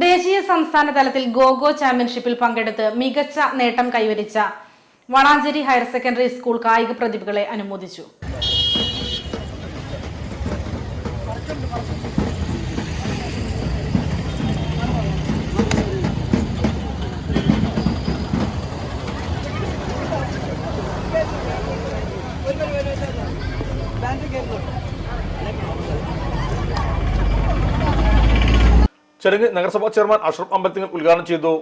ദേശീയ സംസ്ഥാന തലത്തിൽ ഗോഗോ ചാമ്പ്യൻഷിപ്പിൽ പങ്കെടുത്ത് മികച്ച നേട്ടം കൈവരിച്ച വളാഞ്ചേരി ഹയർ സെക്കൻഡറി സ്കൂൾ കായിക പ്രതിഭകളെ അനുമോദിച്ചു. ചടങ്ങ് നഗരസഭാ ചെയർമാൻ അഷ്റഫ് അമ്പലത്തിങ്ങൾ ഉദ്ഘാടനം ചെയ്തു.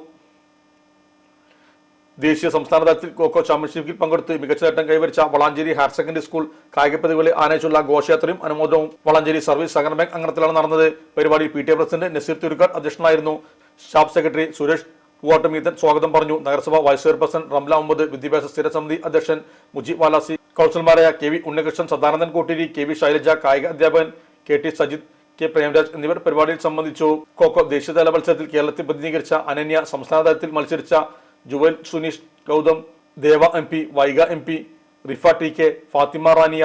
ദേശീയ സംസ്ഥാന തലത്തിൽ കോക്കോ ചാമ്പ്യൻഷിപ്പിൽ പങ്കെടുത്ത് മികച്ച നേട്ടം കൈവരിച്ച വളാഞ്ചേരി ഹയർ സെക്കൻഡറി സ്കൂൾ കായിക പ്രതികളെ ആനയിച്ചുള്ള ഘോഷയാത്രയും അനുമോദനവും വളാഞ്ചേരി സർവീസ് സഹകരണ ബാങ്ക് അംഗത്തിലാണ് നടന്നത്. പരിപാടി P T A president Naseer Thirukkad അധ്യക്ഷനായിരുന്നു. സ്റ്റാഫ് സെക്രട്ടറി സുരേഷ് പൂവാട്ടുമീതൻ സ്വാഗതം പറഞ്ഞു. നഗരസഭ വൈസ് ചെയർപേഴ്സൺ റംല മുഹമ്മദ് വിദ്യാഭ്യാസ സ്ഥിര സമിതി അധ്യക്ഷൻ മുജീബ് വാലാസി കൗൺസിലർമാരായ K V Unnikrishnan Sadanandan Kotteri K V Shailaja കായിക അധ്യാപകൻ K T Sajith K Premraj എന്നിവർ പരിപാടിയിൽ സംബന്ധിച്ചു കോക്കോ ദേശീയതല മത്സരത്തിൽ കേരളത്തെ പ്രതിനിധീകരിച്ച അനന്യ സംസ്ഥാന തലത്തിൽ മത്സരിച്ച Jewel Suneesh Gautham Deva M P Vaiga M P Rifa T K Fathima Rania